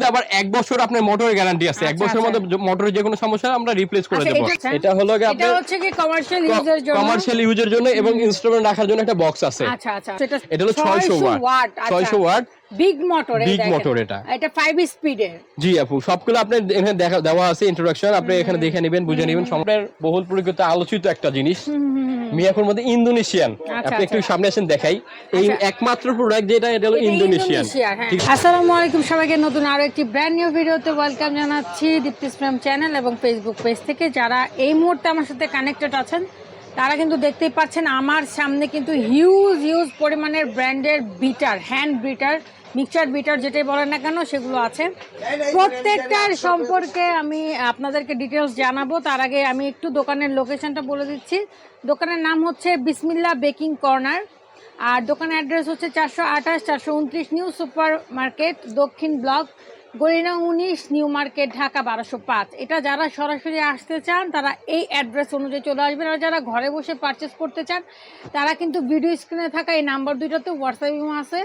কিন্তু আবার এক বছর আপনার মোটরের গ্যারান্টি আছে। এক আচ্ছা, বছরের মধ্যে মোটরের যে কোনো সমস্যা আমরা রিপ্লেস করে দেব দেবো। এটা- হলো হলো গিয়ে এটা আপনার হচ্ছে কি কমার্শিয়াল ইউজের জন্য? কমার্শিয়াল ইউজের জন্য এবং ইনস্ট্রুমেন্ট রাখার জন্য একটা বক্স আছে। আচ্ছা আচ্ছা। এটা হলো 600 watt 600 watt big motor Big motor এটা। এটা 5 স্পিডের জি আপু সবগুলো আপনার এখানে দেখা দেওয়া আছে ইন্ট্রোডাকশন আপনি এখানে দেখে নেবেন বুঝে নেবেন। সম্পূর্ণ বহুল পরিচিত আলোচিত একটা জিনিস। মিয়াকোর মধ্যে ইন্দোনেশিয়ান। আপনি একটু সামনে আসেন দেখাই। এই একমাত্র প্রোডাক্ট যেটা এটা হলো ইন্দোনেশিয়ান। হ্যাঁ। আসসালামু আলাইকুম সবাইকে নতুন আরও একটি ব্র্যান্ড নিউ ভিডিওতে ওয়েলকাম জানাচ্ছি দীপ্তিস প্রেম চ্যানেল এবং ফেসবুক পেজ থেকে। যারা এই মুহূর্তে আমার সাথে কানেক্টেড আছেন তারা কিন্তু দেখতেই পাচ্ছেন আমার সামনে কিন্তু হিউজ হিউজ পরিমাণের ব্র্যান্ডের beater hand beater mixture beater যেটাই বলেন না কেন, সেগুলো আছে। প্রত্যেকটার সম্পর্কে আমি আপনাদেরকে ডিটেলস জানাব। তার আগে আমি একটু দোকানের লোকেশনটা বলে দিচ্ছি। দোকানের নাম হচ্ছে বিসমিল্লা বেকিং কর্নার। আর দোকানের অ্যাড্রেস হচ্ছে চারশো আঠাশ, চারশো উনত্রিশ নিউ সুপার মার্কেট, দক্ষিণ ব্লক গরিনা উনিশ, নিউ মার্কেট, ঢাকা বারোশো পাঁচ। এটা যারা সরাসরি আসতে চান, তারা এই অ্যাড্রেস অনুযায়ী চলে আসবেন। আর যারা ঘরে বসে পারচেস করতে চান, তারা কিন্তু ভিডিও স্ক্রিনে থাকা এই নাম্বার দুইটাতে হোয়াটসঅ্যাপ আছে।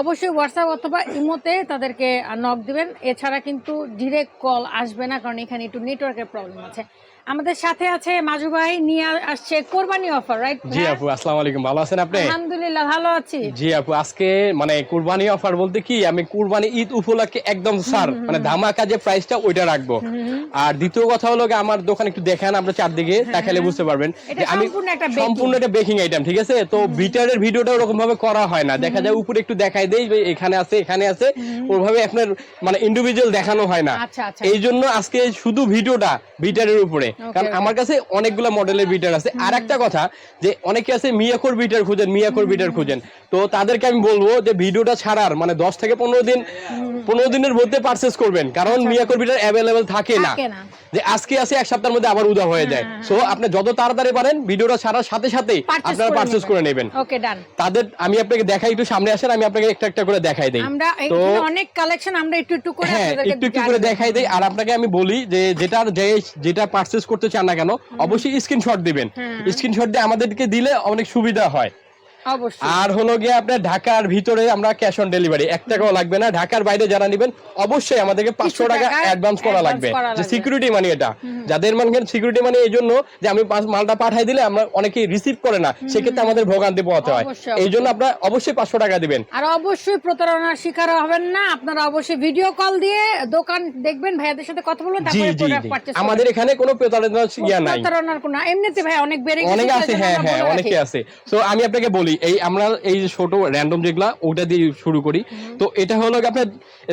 অবশ্যই হোয়াটসঅ্যাপ অথবা ইমোতে তাদেরকে নক দিবেন। এছাড়া কিন্তু ডিরেক্ট কল আসবে না, কারণ এখানে একটু নেটওয়ার্কের প্রবলেম আছে। আমাদের সাথে আছে মাজু ভাই নিয়ে আসছে কোরবানি অফার রাইট জি আপু আসসালামু আলাইকুম ভালো আছেন আপনি? আলহামদুলিল্লাহ ভালো আছি। জি আপু আজকে মানে কুরবানি অফার বলতে কি আমি কুরবানি ঈদ উপলক্ষে একদম স্যার মানে ধামাকা যে প্রাইসটা ওইটা রাখব। আর দ্বিতীয় কথা হলো গিয়ে আমার দোকান একটু দেখান আমরা চারদিকে দেখালে বুঝতে পারবেন। যে আমি সম্পূর্ণ একটা বেকিং আইটেম ঠিক আছে? তো বিটারের ভিডিওটা ওরকম ভাবে করা হয় না। দেখা যায় উপরে একটু দেখাই দেই যে এখানে আছে এখানে আছে। ওইভাবে আপনার মানে ইন্ডিভিজুয়াল দেখানো হয় না। আচ্ছা আচ্ছা। এই জন্য আজকে শুধু ভিডিওটা বিটারের উপরে। কারণ আমার কাছে অনেকগুলো মডেলের বিটার আছে। আর একটা কথা যে অনেকে আছে মিয়াকোর বিটার খুঁজেন মিয়াকোর বিটার খুঁজেন। তো তাদেরকে আমি বলব যে ভিডিওটা ছাড়ার মানে দশ থেকে পনেরো দিন পনেরো দিনের মধ্যে পারচেস করবেন। কারণ মিয়াকোর বিটার অ্যাভেলেবেল থাকে না। যে আজকে আছে এক সপ্তাহের মধ্যে আবার উদা হয়ে যায়। সো আপনি যত তাড়াতাড়ি পারেন ভিডিওটা ছাড়ার সাথে সাথে আপনারা পারচেস করে নেবেন। ওকে ডান তাদের আমি আপনাকে দেখাই একটু সামনে আসেন আমি আপনাকে একটা একটা করে দেখাই দেই। আমরা অনেক কালেকশন আমরা একটু একটু করে হ্যাঁ একটু একটু করে দেখাই দেই। আর আপনাকে আমি বলি যে যেটা যেটা করতে চান না কেন অবশ্যই স্ক্রিনশট দিবেন। স্ক্রিনশট দিয়ে আমাদেরকে দিলে অনেক সুবিধা হয়। আর হলো গিয়ে আপনার ঢাকার ভিতরে আমরা ক্যাশ অন ডেলিভারি এক টাকাও লাগবে না। ঢাকার বাইরে যারা নেবেন অবশ্যই আমাদেরকে পাঁচশো টাকা অ্যাডভান্স করা লাগবে। যে সিকিউরিটি মানি এটা। যাদের মানে সিকিউরিটি মানি এই জন্য যে আমি মালটা পাঠাই দিলে আমরা অনেকেই রিসিভ করে না সেক্ষেত্রে আমাদের ভোগান্তি পোহাতে হয়। এই জন্য আপনারা অবশ্যই পাঁচশো টাকা দিবেন। আর অবশ্যই প্রতারণার শিকার হবেন না। আপনারা অবশ্যই ভিডিও কল দিয়ে দোকান দেখবেন ভাইয়াদের সাথে কথা বলবেন তারপরে প্রোডাক্ট পারচেজ আমাদের এখানে কোনো প্রতারণার ইয়া নাই। প্রতারণার কোনো এমনিতে ভাই অনেক বেড়ে গেছে অনেক আছে হ্যাঁ হ্যাঁ অনেকে আছে। তো আমি আপনাকে বলি এই আমরা এই যে ছোট র্যান্ডম যেগুলা ওটা দিয়ে শুরু করি। তো এটা হলো আপনার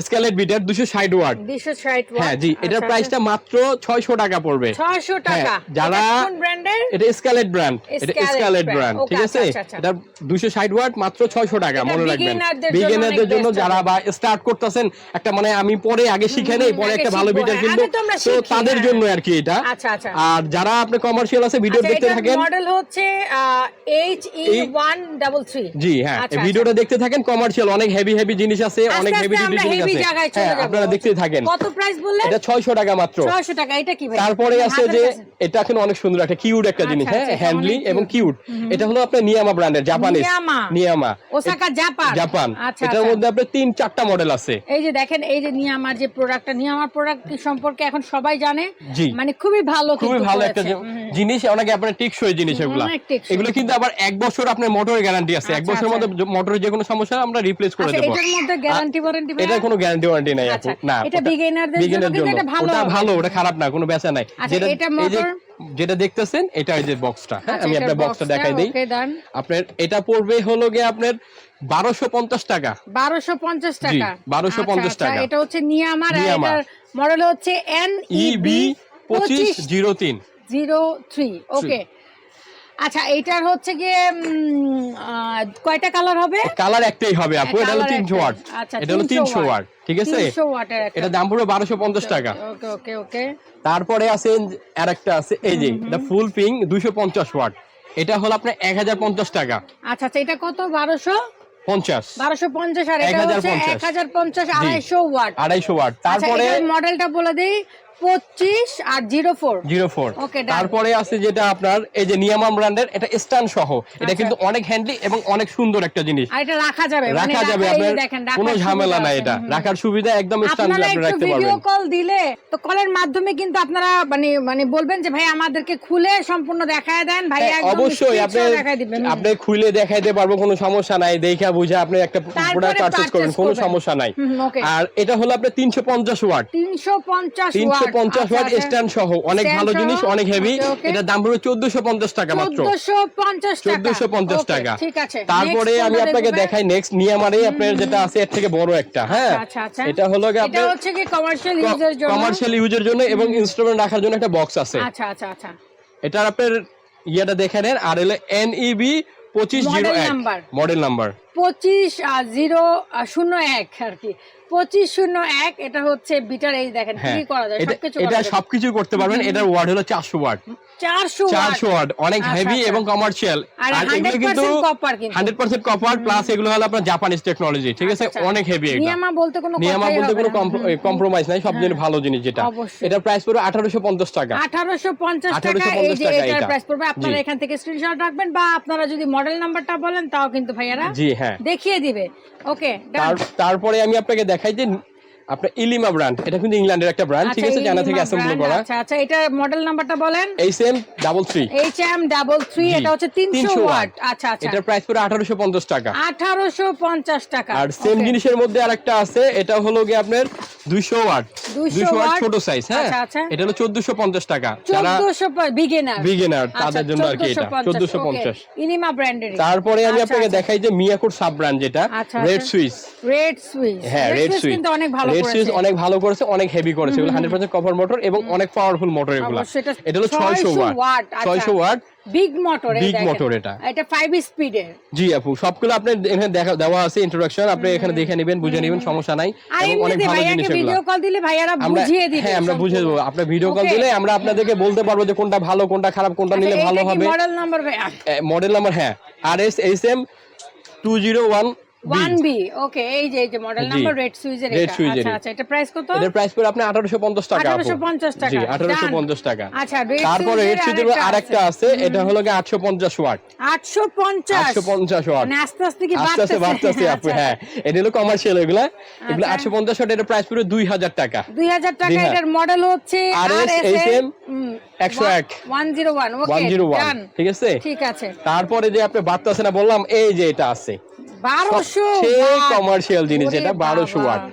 স্কেলেট বিটার দুশো ষাট ওয়াট। 260 হ্যাঁ জি এটার প্রাইসটা মাত্র ছয়শো টাকা পড়বে। 600 টাকা। হ্যাঁ, যারা এটা কোন ব্র্যান্ডের এটা স্কেলেট ব্র্যান্ড এটা স্কেলেট ব্র্যান্ড ঠিক আছে? আচ্ছা, আচ্ছা, এটা দুশো ষাট ওয়াট মাত্র ছয়শো টাকা মনে রাখবেন। বিগিনারদের জন্য যারা বা স্টার্ট করতেছেন একটা মানে আমি পরে আগে শিখে নেই পরে একটা ভালো বিটার হ্যাঁ, কিনবো। তো তাদের হ্যাঁ। জন্য আর কি এটা। আচ্ছা আচ্ছা। আর যারা আপনি কমার্শিয়াল আছে ভিডিও আচ্ছা দেখতে থাকেন। মডেল হচ্ছে H E one double three G হ্যাঁ আচ্ছা, ভিডিওটা দেখতে থাকেন কমার্শিয়াল অনেক হেভি হেভি জিনিস আছে অনেক হেভি জিনিস আছে। হ্যাঁ আপনারা দেখতে থাকেন। কত প্রাইস বললেন? এটা ছয়শো টাকা মাত্র। 600 টাকা এটা কি ভাই? তারপরে আছে যে এটা এখন অনেক সুন্দর একটা কিউট একটা জিনিস আচ্ছা, হ্যাঁ আচ্ছা, হ্যান্ডলি এবং। কিউট এটা হলো আপনার নিয়ামা ব্র্যান্ডের জাপানিজ নিয়ামা। ওসাকা জাপান জাপান আচ্ছা এটার আচ্ছা। মধ্যে আপনার তিন চারটা মডেল আছে। এই যে দেখেন এই যে নিয়ে আমার যে প্রোডাক্টটা নিয়ে আমার প্রোডাক্ট সম্পর্কে এখন সবাই জানে। জি। মানে খুবই ভালো খুবই ভালো একটা। জিনিস অনেকে আপনার টিকসই জিনিস এগুলো। এগুলো কিন্তু আবার এক বছর আপনার মোটরের গ্যারান্টি আছে। এক আচ্ছা, বছরের আচ্ছা। মধ্যে মোটরের যে কোনো সমস্যা আমরা রিপ্লেস করে আচ্ছা দেবো। এটার মধ্যে গ্যারান্টি ওয়ারেন্টি এটার কোনো গ্যারান্টি ওয়ারেন্টি নাই আপু না এটা beginner-দের জন্য এটা ভালো ওটা ভালো ওটা খারাপ না কোনো বেচা নাই। যেটা এটা motor- যেটা দেখতেছেন এটা এই যে বক্সটা হ্যাঁ আমি আপনার বক্সটা দেখাই দিই। আপনার এটা পড়বে হলো গিয়ে আপনার বারোশো পঞ্চাশ টাকা। 1250 টাকা। 1250 আচ্ছা, আচ্ছা, টাকা। এটা হচ্ছে নিয়ামার। এটার মডেল হচ্ছে এন ইবি পঁচিশ জিরো তিন। জিরো থ্রি ওকে আচ্ছা এইটার হচ্ছে গিয়ে কয়টা কালার হবে? কালার একটাই হবে আপু এটা হলো Colour তিনশো একটাই। ওয়াট। আচ্ছা, এটা হলো 300 ওয়াট। ঠিক আছে? তিনশো ওয়াটের একটা। এটা দাম বারোশো পঞ্চাশ টাকা। ওকে ওকে ওকে। তারপরে আছে আরেকটা আছে এই যে এটা ফুল পিং দুইশো পঞ্চাশ ওয়াট। এটা হলো আপনার এক হাজার পঞ্চাশ টাকা। আচ্ছা আচ্ছা এটা কত? বারোশো? পঞ্চাশ। বারোশো পঞ্চাশ আর এটা হচ্ছে 1050 এক হাজার পঞ্চাশ আড়াইশো ওয়াট। আড়াইশো ওয়াট। আচ্ছা তারপরে মডেলটা বলে দিই পঁচিশ আর জিরো ফোর। Zero four. তারপরে আছে যেটা আপনার এই যে নিয়ামা ব্র্যান্ডের এটা স্ট্যান্ড সহ। এটা আচ্ছা। কিন্তু অনেক হ্যান্ডি এবং অনেক সুন্দর একটা জিনিস। আর এটা রাখা যাবে মানে রাখা যাবে আপনার কোনো ঝামেলা নাই এটা। রাখার সুবিধা একদম স্ট্যান্ড আপনি রাখতে ভিডিও কল দিলে তো কলের মাধ্যমে কিন্তু আপনারা মানে মানে বলবেন যে ভাই আমাদেরকে খুলে সম্পূর্ণ দেখায় দেন। ভাই হ্যাঁ, একদম অবশ্যই আপনি। আপনি খুলে দেখাইতে পারব কোনো সমস্যা নাই। দেখা বুঝে আপনি একটা প্রোডাক্ট পারচেজ করবেন কোনো সমস্যা নাই। আর এটা হলো আপনার তিনশো পঞ্চাশ ওয়াট। 350 তিনশো ওয়াট পঞ্চাশ ওয়াট স্ট্যান্ড সহ। অনেক ভালো জিনিস অনেক হেভি। এটার দাম পড়বে চোদ্দশো পঞ্চাশ টাকা মাত্র। 1450 টাকা। 1450 টাকা। ঠিক আছে। তারপরে আমি আপনাকে দেখাই নেক্সট নিয়ামারে আপনার যেটা আছে এর থেকে বড় একটা হ্যাঁ? আচ্ছা আচ্ছা এটা হলো এটা আপনার হচ্ছে কি কমার্শিয়াল ইউজের জন্য? কমার্শিয়াল ইউজের জন্য এবং ইনস্ট্রুমেন্ট রাখার জন্য একটা বক্স আছে। আচ্ছা আচ্ছা আচ্ছা। এটার আপনার ইয়েটা দেখে নেন আর হলো এনইবি পঁচিশ জিরো নাম্বার মডেল নাম্বার পঁচিশ জিরো শূন্য এক আর কি। পঁচিশ শূন্য এক এটা হচ্ছে বিটার এই দেখেন হ্যাঁ কি করা যায় এটা সবকিছু এটা সবকিছু করতে পারবেন এটার ওয়ার্ড হলো চারশো ওয়াট চারশো ওয়াট। অনেক আচ্ছা, হেভি আচ্ছা। এবং কমার্শিয়াল আর আর এগুলো কিন্তু হান্ড্রেড পার্সেন্ট কপার প্লাস এগুলো হলো আপনার জাপানিজ টেকনোলজি ঠিক আছে? আচ্ছা। অনেক হেভি নিয়ামা বলতে কোনো নিয়ামা বলতে কোনো না। হুম, হুম। কম্প্রোমাইজ নাই সব জিনিস ভালো জিনিস যেটা এটা প্রাইস পড়বে আঠারোশো পঞ্চাশ টাকা। আঠারোশো পঞ্চাশ টাকা 1850 এই যে এটার প্রাইস পড়বে। আপনারা এখান থেকে স্ক্রিনশট রাখবেন বা আপনারা যদি মডেল নাম্বারটা বলেন তাও কিন্তু ভাইয়ারা জি হ্যাঁ। দেখিয়ে দিবে। ওকে তারপরে আমি আপনাকে দেখাই যে আপনার ইলিমা ব্র্যান্ড এটা কিন্তু ইংল্যান্ডের একটা ব্র্যান্ড ঠিক আছে? জানা থেকে অ্যাসেম্বল করা। আচ্ছা আচ্ছা এটা মডেল নাম্বারটা বলেন। এই same double three H M double three G, এটা হচ্ছে 300 ওয়াট আচ্ছা আচ্ছা। এটার প্রাইস আঠারোশো পঞ্চাশ টাকা। আঠারোশো পঞ্চাশ টাকা। আর সেম জিনিসের মধ্যে আরেকটা আছে এটা হলো গিয়ে আপনার দুইশো ওয়াট 200 ওয়াট ছোট সাইজ হ্যাঁ? আচ্ছা, আচ্ছা। এটা হলো চোদ্দশো পঞ্চাশ টাকা। যারা চোদ্দশো বিগিনার বিগিনার তাদের জন্য আর কি এটা। চোদ্দশো পঞ্চাশ ইনিমা ব্র্যান্ডের তারপরে আমি আচ্ছা, আপনাকে আচ্ছা। দেখাই যে মিয়াকোর সাব ব্র্যান্ড যেটা আচ্ছা, রেড আচ্ছা। সুইচ রেড সুইচ হ্যাঁ রেড সুইচ কিন্তু অনেক ভালো অনেক ভালো করেছে অনেক হেভি করেছে। এগুলো মোটর এবং অনেক পাওয়ারফুল মোটর এগুলো। এটা হলো ছয়শো 600 ওয়াট watt, আচ্ছা। ছয়শো watt big motor Big motor এটা। এটা 5 স্পিডের জি আপু সবগুলো আপনি এখানে দেখা দেওয়া আছে ইন্ট্রোডাকশন আপনি এখানে দেখে নেবেন বুঝে নেবেন সমস্যা নাই। এবং অনেক ভালো জিনিস এগুলো। ভিডিও কল দিলে ভাইয়ারা বুঝিয়ে দিবে হ্যাঁ আমরা বুঝে দেবো। আপনার ভিডিও কল. দিলে আমরা আপনাদেরকে বলতে পারব যে কোনটা ভালো কোনটা খারাপ কোনটা নিলে ভালো হবে। মডেল নাম্বার ভাইয়া? মডেল নাম্বার হ্যাঁ। আর S H M two zero one 1B okay এই যে এই যে মডেল। নাম্বার রেড এটা। আচ্ছা আচ্ছা এটা প্রাইস কত? এটার প্রাইস পড়ে আপনি পঞ্চাশ টাকা আপু। 1850 টাকা, জি আঠারোশো done। পঞ্চাশ টাকা। আচ্ছা তারপরে রেড সুইচের আরেকটা আছে। এটা হলো ওয়াট। 850 আটশো পঞ্চাশ ওয়াট। মানে আস্তে আস্তে কি আস্তে আস্তে বাড়তেছে? আপু আচ্ছা, হ্যাঁ। এটা হলো কমার্শিয়াল এগুলা। এগুলো আচ্ছা। ওয়াট এটার প্রাইস টাকা। 2000 টাকা। এটার মডেল হচ্ছে RS RSM, 101 101 okay one zero one done। ঠিক আছে? ঠিক আছে। তারপরে যে আপনি বাড়তেছে না বললাম এই যে এটা আছে। 1200 কমার্শিয়াল জিনিস এটা বারোশো ওয়াট।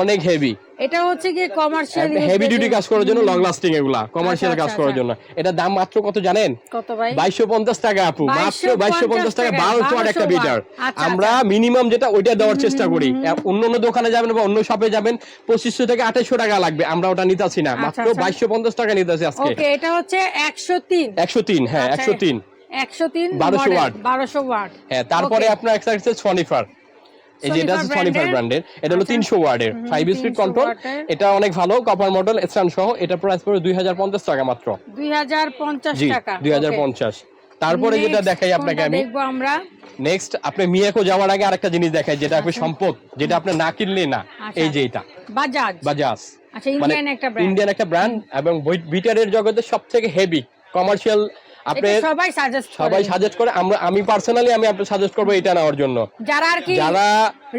অনেক হেভি এটা হচ্ছে কি কমার্শিয়াল হেভি ডিউটি কাজ করার জন্য লং লাস্টিং এগুলা কমার্শিয়াল আচ্ছা, কাজ আচ্ছা, করার জন্য। এটা দাম মাত্র কত জানেন? কত ভাই? বাইশশো পঞ্চাশ টাকা আপু মাত্র 2250 টাকা ওয়াট একটা 1200 বিটার আচ্ছা, আমরা মিনিমাম যেটা ওইটা দেওয়ার চেষ্টা করি। অন্য অন্য দোকানে যাবেন বা অন্য শপে যাবেন পঁচিশশো থেকে আঠাশশো টাকা লাগবে। আমরা ওটা নিতেছি না। মাত্র আচ্ছা। বাইশশো পঞ্চাশ টাকা নিতেছি আজকে। ওকে এটা হচ্ছে 103 একশো তিন হ্যাঁ আচ্ছা, একশো তিন। 103 1200 model, watt। 1200 ওয়াট। হ্যাঁ তারপরে আপনার একটা আছে সনিফার এই যে এটা আছে সনিফার? ব্র্যান্ডের এটা হলো আচ্ছা। তিনশো ওয়ার্ডের ফাইভ স্পিড কন্ট্রোল এটা অনেক ভালো কপার মডেল স্ট্যান্ড সহ। এটা প্রাইস পড়ে দুই হাজার পঞ্চাশ টাকা মাত্র। 2050 জি টাকা। দুই হাজার পঞ্চাশ। তারপরে যেটা দেখাই আপনাকে আমি। দেখব আমরা? নেক্সট আপনি মিয়াকো যাওয়ার আগে আরেকটা জিনিস দেখাই যেটা আপনি আচ্ছা। সম্পদ যেটা আপনি না কিনলে না। আচ্ছা। এই যে এটা। বাজাজ বাজাজ আচ্ছা মানে ইন্ডিয়ান একটা ব্র্যান্ড ইন্ডিয়ান একটা ব্র্যান্ড এবং বিটারের জগতে সব থেকে হেভি কমার্শিয়াল আপনি সবাই সাজেস্ট সবাই সাজেস্ট করে আমরা আমি পার্সোনালি আমি আপনাকে সাজেস্ট করব এটা নেওয়ার জন্য। যারা আর কি যারা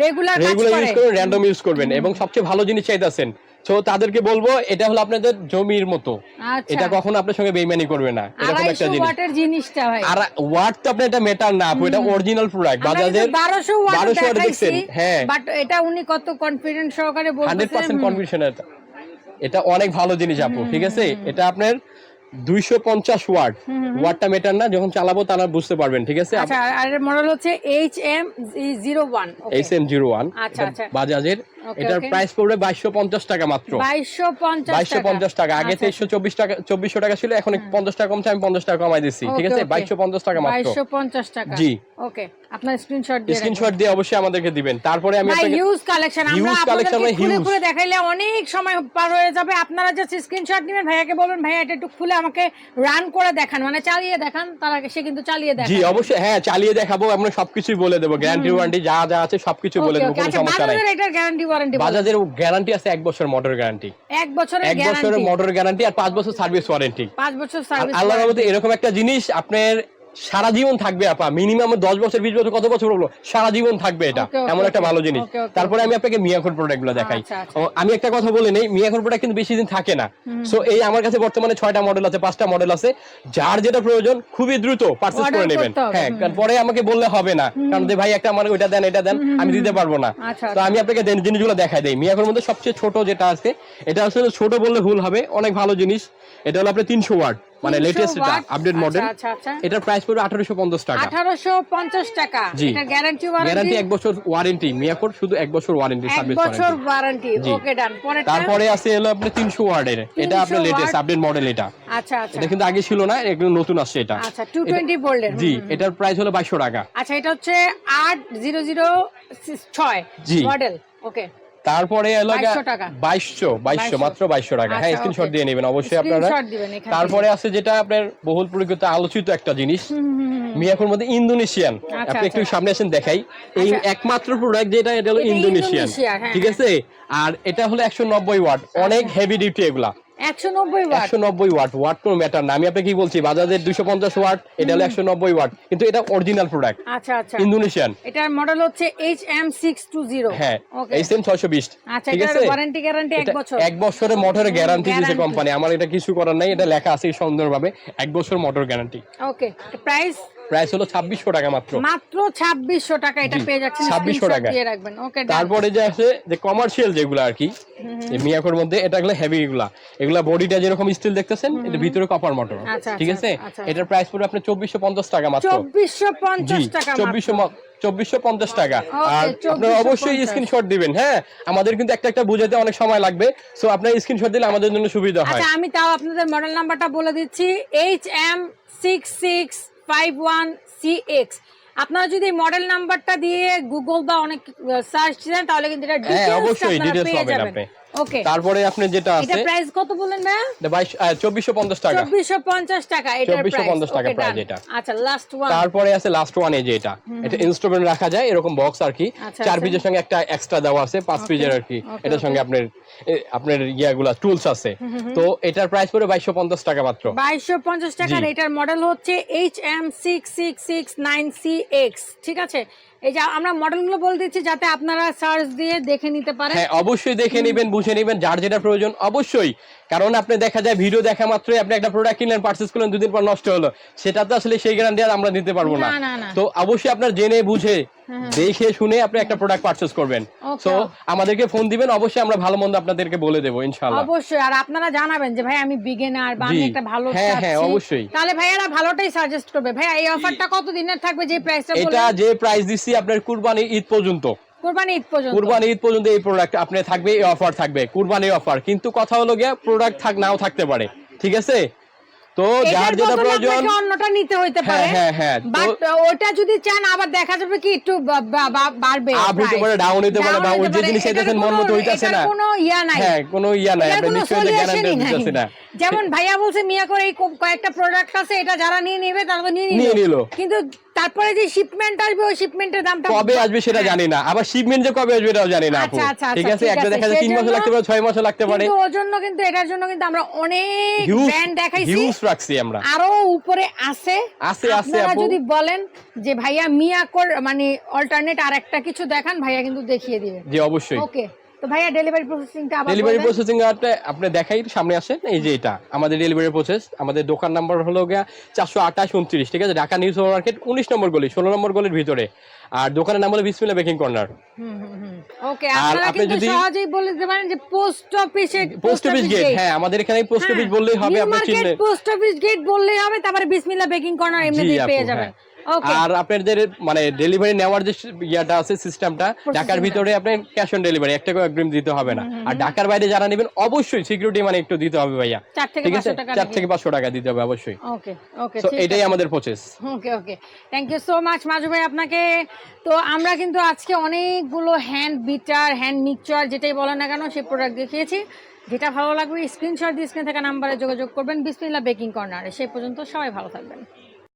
রেগুলার রেগুলার ইউজ করবেন র্যান্ডম ইউজ করবেন। এবং সবচেয়ে ভালো জিনিস চাইতেছেন তো তাদেরকে বলব এটা হলো আপনাদের জমির মতো। আচ্ছা। এটা কখনো আপনার সঙ্গে বেইমানি করবে না। এরকম একটা জিনিস। ওয়াটের জিনিসটা ভাই। আর ওয়াট তো আপনি এটা মেটার না আপু এটা অরিজিনাল প্রোডাক্ট বাজাজের বারোশো ওয়াট 1200 watt দেখছেন? হ্যাঁ। বাট এটা উনি কত কনফিডেন্ট সহকারে পার্সেন্ট কনফিউশন এটা। এটা অনেক ভালো জিনিস আপু ঠিক আছে? এটা আপনার দুইশো পঞ্চাশ ওয়াট। ওয়াটটা মেটার না যখন চালাবো তারা বুঝতে পারবেন ঠিক আছে? আচ্ছা আর মডেল হচ্ছে H M zero one H M zero one আচ্ছা, আচ্ছা। বাজাজের এটার. প্রাইস পড়বে বাইশশো পঞ্চাশ টাকা মাত্র। বাইশশো পঞ্চাশ বাইশশো পঞ্চাশ টাকা। আগে আচ্ছা, তেইশশো চব্বিশ টাকা চব্বিশশো টাকা ছিল এখন পঞ্চাশ টাকা কমছে আমি পঞ্চাশ টাকা কমাই দিচ্ছি ঠিক আছে? okay. বাইশশো পঞ্চাশ টাকা মাত্র। বাইশশো পঞ্চাশ টাকা। জি। ওকে আপনার স্ক্রিনশট দিয়ে স্ক্রিনশট দিয়ে অবশ্যই আমাদেরকে দিবেন। তারপরে আমি আপনাকে হিউজ কালেকশন আমরা আপনাদেরকে মানে খুলে huge। খুলে দেখাইলে অনেক সময় পার হয়ে যাবে। আপনারা জাস্ট স্ক্রিনশট নেবেন। ভাইয়াকে বলবেন ভাইয়া এটা একটু খুলে আমাকে রান করে দেখান। মানে চালিয়ে দেখান তার আগে সে কিন্তু চালিয়ে জি অবশ্যই। হ্যাঁ চালিয়ে দেখাবো। আমরা সবকিছুই বলে দেবো। গ্যারান্টি ওয়ারেন্টি যা যা আছে সবকিছু বলে দেবো। কোনো আচ্ছা সমস্যা নাই। এটার গ্যারান্টি ওয়ারেন্টি বাজাজের গ্যারান্টি আছে এক বছর মোটর গ্যারান্টি এক বছরের এক বছরের মোটর গ্যারান্টি আর পাঁচ বছর সার্ভিস ওয়ারেন্টি পাঁচ বছর সার্ভিস আল্লাহর রহমতে এরকম একটা জিনিস আপনার সারা জীবন থাকবে আপা। মিনিমাম দশ বছর বিশ বছর কত বছর হলো সারা জীবন থাকবে এটা। এমন একটা ভালো জিনিস। তারপরে আমি আপনাকে মিয়াকোর প্রোডাক্টগুলো দেখাই। আচ্ছা, আচ্ছা। আমি একটা কথা বলে নেই মিয়াকোর প্রোডাক্ট কিন্তু বেশি দিন থাকে না। সো এই আমার কাছে বর্তমানে ছয়টা মডেল আছে পাঁচটা মডেল আছে। যার যেটা প্রয়োজন খুবই দ্রুত Order করে নেবেন। হ্যাঁ কারণ পরে আমাকে বললে হবে না। কারণ যে ভাই একটা আমার ওইটা দেন এটা দেন আমি দিতে পারব না। আচ্ছা, তো আমি আপনাকে জিনিসগুলো দেখাই দেই। মিয়াকোর মধ্যে সবচেয়ে ছোট যেটা আছে এটা আসলে ছোট বললে ভুল হবে অনেক ভালো জিনিস। এটা হলো আপনার তিনশো ওয়াট। মানে লেটেস্ট এটা আপডেট মডেল আচ্ছা আচ্ছা এটার প্রাইস পড়বে আঠারোশো পঞ্চাশ টাকা। আঠারোশো পঞ্চাশ টাকা। জি। এটা গ্যারান্টি গ্যারান্টি এক বছর ওয়ারেন্টি মিয়াকোর শুধু এক বছর ওয়ারেন্টি এক বছর ওয়ারেন্টি ওয়ারেন্টি। ওকে ডান পরে তারপরে আছে হলো আপনার তিনশো ওয়ার্ডের এটা আপনার লেটেস্ট আপডেট মডেল এটা। আচ্ছা আচ্ছা। এটা কিন্তু আগে ছিল না এগুলো নতুন আসছে এটা। আচ্ছা টু টোয়েন্টি ভোল্টের জি এটার প্রাইস হলো বাইশশো টাকা। আচ্ছা এটা হচ্ছে আট জিরো জিরো ছয় জি। মডেল ওকে তারপরে এলো 2200 টাকা। বাইশশো বাইশশো মাত্র বাইশশো টাকা। হ্যাঁ আচ্ছা, স্ক্রিনশট দিয়ে নেবেন অবশ্যই আপনারা। তারপরে আছে যেটা আপনার বহুল পরিচিত আলোচিত একটা জিনিস। মিয়াকোর মধ্যে ইন্দোনেশিয়ান। আচ্ছা, আপনি একটু আচ্ছা। সামনে আসেন দেখাই। এই আচ্ছা। একমাত্র প্রোডাক্ট যেটা এটা হলো ইন্দোনেশিয়ান। ইন্দোনেশিয়া, হ্যাঁ, ঠিক আছে? আর এটা হলো একশো নব্বই ওয়াট। অনেক হেভি ডিউটি এগুলা। একশো নব্বই ওয়াট। একশো নব্বই ওয়াট কোনো ম্যাটার না। আমি আপনাকে কি বলছি বাজাজের দুশো পঞ্চাশ ওয়াট এটা হলো একশো নব্বই ওয়াট। কিন্তু এটা অরিজিনাল প্রোডাক্ট আচ্ছা আচ্ছা। ইন্দোনেশিয়ান এটার মডেল হচ্ছে H M six two zero হ্যাঁ ওকে এই সেম ছয়শো বিশ। আচ্ছা এটার ওয়ারেন্টি গ্যারান্টি এক এটা বছর। এক বছরের মোটরের গ্যারান্টি দিয়েছে কোম্পানি আমার এটা কিছু করার নাই এটা লেখা আছে সুন্দরভাবে এক বছর motor guarantee okay price price হলো ছাব্বিশশো টাকা মাত্র। মাত্র ছাব্বিশশো টাকা এটা পেয়ে যাচ্ছেন 2600 স্ক্রিনশট টাকা। দিয়ে রাখবেন। ওকে তারপরে যে আছে যে কমার্শিয়াল যেগুলো আর কি মিয়াকোর মধ্যে এটা গুলো হেভি এগুলা। এগুলা বডিটা যেরকম স্টিল দেখতেছেন এটা ভিতরে কপার মোটর আচ্ছা, ঠিক আচ্ছা, আছে? আচ্ছা। এটার প্রাইস পড়বে আপনার চব্বিশশো পঞ্চাশ টাকা মাত্র। চব্বিশশো পঞ্চাশ টাকা চব্বিশশো চব্বিশশো পঞ্চাশ টাকা। আর আপনার 2450 অবশ্যই স্ক্রিনশট দিবেন হ্যাঁ? আমাদের কিন্তু একটা একটা বুঝাতে অনেক সময় লাগবে। সো আপনার স্ক্রিনশট দিলে আমাদের জন্য সুবিধা হয়। আচ্ছা আমি তাও আপনাদের মডেল নাম্বারটা বলে দিচ্ছি H M six six five one C X আপনারা যদি মডেল নাম্বারটা দিয়ে গুগল বা অনেক সার্চ দেন তাহলে কিন্তু এটা হ্যাঁ, ডিটেইলস অবশ্যই আপনারা পেয়ে যাবেন। ওকে তারপরে আপনি যেটা এটা আছে প্রাইস কত চব্বিশশো পঞ্চাশ টাকা। চব্বিশশো পঞ্চাশ টাকা এটার 2450 টাকা price এটা। আচ্ছা লাস্ট ওয়ান তারপরে আছে লাস্ট ওয়ান এই যে এটা। এটা ইনস্ট্রুমেন্ট রাখা যায় এরকম বক্স আর কি। আচ্ছা, চার আচ্ছা। পিসের সঙ্গে একটা এক্সট্রা দেওয়া আছে পাঁচ পিসের আর কি। এটার সঙ্গে আপনার আপনার ইয়াগুলা টুলস আছে। তো এটার প্রাইস পড়ে বাইশশো পঞ্চাশ টাকা মাত্র। বাইশশো পঞ্চাশ টাকার জি। এটার মডেল হচ্ছে H M six six six nine C X ঠিক আছে? এই যে আমরা মডেলগুলো বলে দিচ্ছি যাতে আপনারা সার্চ দিয়ে দেখে নিতে পারেন। হ্যাঁ অবশ্যই দেখে নেবেন বুঝে নেবেন যার যেটা প্রয়োজন অবশ্যই। কারণ আপনি দেখা যায় ভিডিও দেখা মাত্রই আপনি একটা প্রোডাক্ট কিনলেন পারচেস করলেন দুদিন পর নষ্ট হলো। সেটা তো আসলে সেই গ্যারান্টি আর আমরা দিতে পারব না। তো অবশ্যই আপনার জেনে বুঝে দেখে শুনে আপনি একটা প্রোডাক্ট পার্চেস করবেন. তো আমাদেরকে ফোন দিবেন অবশ্যই আমরা ভালো মন্দ আপনাদেরকে বলে দেবো ইনশাআল্লাহ। অবশ্যই আর আপনারা জানাবেন যে ভাই আমি বিগিনার বা আমি একটা ভালো হ্যাঁ, হ্যাঁ, অবশ্যই। তাহলে ভাইয়ারা ভালোটাই সাজেস্ট করবে। ভাইয়া এই অফারটা কত দিনের থাকবে? যে প্রাইসটা এটা যে প্রাইস দিচ্ছি আপনার কুরবানি ঈদ পর্যন্ত। কুরবানি ঈদ পর্যন্ত। কুরবানি ঈদ পর্যন্ত এই প্রোডাক্ট আপনি থাকবে এই অফার থাকবে কুরবানি অফার কিন্তু কথা হলো গিয়া প্রোডাক্ট থাক নাও থাকতে পারে। ঠিক আছে? তো যার যেটা প্রয়োজন অন্যটা নিতে হইতে পারে হ্যাঁ, হ্যাঁ, হ্যাঁ, বাট ওটা যদি চান আবার দেখা যাবে কি একটু বাড়বে আপ হইতে। পারে, down হইতে পারে, বা ওই যে জিনিস চাইতেছেন মন কোনো- মতো হইতাছে না। কোনো ইয়া নাই হ্যাঁ কোনো ইয়া নাই আপনি নিশ্চয়ই গ্যারান্টি দিতেছেন না যেমন ভাইয়া বলছে মিয়া করে এই কয়েকটা প্রোডাক্ট আছে এটা যারা নিয়ে নেবে তারা তো নিয়ে নিল। কিন্তু তারপরে যে শিপমেন্ট আসবে ওই শিপমেন্টের দামটা কবে আসবে সেটা জানি না। আবার শিপমেন্ট যে কবে আসবে এটাও জানি না আপু। আচ্ছা, আচ্ছা, ঠিক আচ্ছা, আছে একটা দেখা যায় তিন মাসও সেজন্য- লাগতে পারে ছয় মাসও লাগতে পারে। কিন্তু ওর জন্য কিন্তু এটার জন্য কিন্তু আমরা অনেক ব্র্যান্ড দেখাইছি। হিউজ রাখছি আমরা। আরও উপরে আছে। আছে, আছে, আপু। যদি বলেন যে ভাইয়া মিয়াকোর মানে অল্টারনেট আর একটা কিছু দেখান ভাইয়া কিন্তু দেখিয়ে দিবে। জি অবশ্যই। ওকে তো ভাইয়া ডেলিভারি প্রসেসিংটা আবার ডেলিভারি? প্রসেসিং আপনি দেখাই সামনে আসেন এই যে এটা আমাদের ডেলিভারি প্রসেস আমাদের দোকান নাম্বার হলো গিয়া চারশো আঠাশ উনত্রিশ ঠিক আছে ঢাকা নিউ সুপার মার্কেট উনিশ নম্বর গলি ষোলো নম্বর গলির ভিতরে আর দোকানের নাম হলো বিসমিল্লা বেকিং কর্নার হুম, হুম, হুম। ওকে আপনারা আপনি কিন্তু যদি- সহজেই বলে দিতে পারেন যে পোস্ট অফিসে পোস্ট অফিস গেট হ্যাঁ আমাদের এখানে পোস্ট অফিস বললেই হবে আপনি চিনলেন পোস্ট অফিস গেট বললেই হবে তারপরে বিসমিল্লাহ বেকিং কর্নার এমনি দিয়ে পেয়ে যাবেন হ্যাঁ। আর আপনাদের মানে ডেলিভারি নেওয়ার যে ইয়াটা আছে সিস্টেমটা ঢাকার ভিতরে আপনি ক্যাশ অন ডেলিভারি একটা করে অগ্রিম দিতে হবে না। আর ঢাকার বাইরে যারা নেবেন অবশ্যই সিকিউরিটি মানে একটু দিতে হবে ভাইয়া। ঠিক আছে? চার থেকে পাঁচশো টাকা দিতে হবে অবশ্যই। ওকে ওকে এটাই আমাদের process okay okay thank you so much Maju ভাই আপনাকে। তো আমরা কিন্তু আজকে অনেকগুলো হ্যান্ড বিটার হ্যান্ড মিক্সচার যেটাই বলেন না কেন সেই প্রোডাক্ট দেখিয়েছি। যেটা ভালো লাগবে স্ক্রিনশট দিয়ে স্ক্রিন থেকে নাম্বারে যোগাযোগ করবেন। বিসমিল্লা বেকিং কর্নারে সেই পর্যন্ত সবাই ভালো থাকবেন।